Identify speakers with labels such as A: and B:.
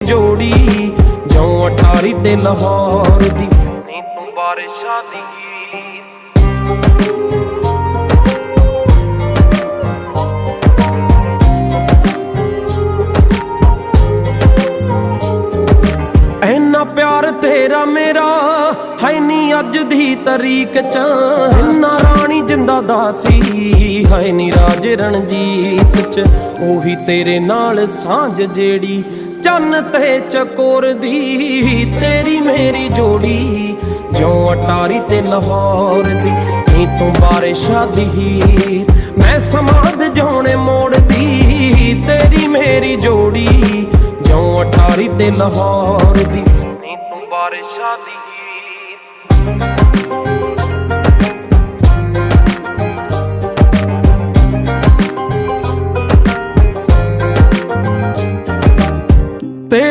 A: ਜੋੜੀ ਜਿਉਂ ਅਟਾਰੀ ਤੇ ਲਾਹੌਰ ਦੀ। ਨੀ ਤੂੰ ਬਾਰਿਸ਼ਾਂ ਦੀ ਐਨਾ ਪਿਆਰ ਤੇਰਾ ਮੇਰਾ ਹੈ ਨੀ ਅੱਜ ਦੀ ਤਰੀਕ ਚ। ਜਿੰਨਾ ਰਾਣੀ ਜਿੰਦਾ ਦਾਸੀ ਹੈ ਨੀ ਰਾਜ ਰਣਜੀਤ ਚ। ਉਹੀ ਤੇਰੇ ਨਾਲ ਸਾਂਝ ਜਿਹੜੀ ਚੰਨ ਤੇ ਚਕੋਰ ਦੀ ਤੇਰੀ ਮੇਰੀ ਜੋੜੀ, ਜਿਉਂ ਅਟਾਰੀ ਤੇ ਲਾਹੌਰ ਦੀ, ਨੀ ਤੂੰ ਬਾਰਿਸ਼ਾਂ ਦੀ ਹੀਰ। ਮੈਂ ਸਮਾਦ ਜਾਉਣੇ ਮੋੜਦੀ ਤੇਰੀ ਮੇਰੀ ਜੋੜੀ, ਜਿਉਂ ਅਟਾਰੀ ਤੇ ਲਾਹੌਰ ਦੀ। ਨੀ ਤੂੰ ਬਾਰਿਸ਼ਾਂ ਦੀ ter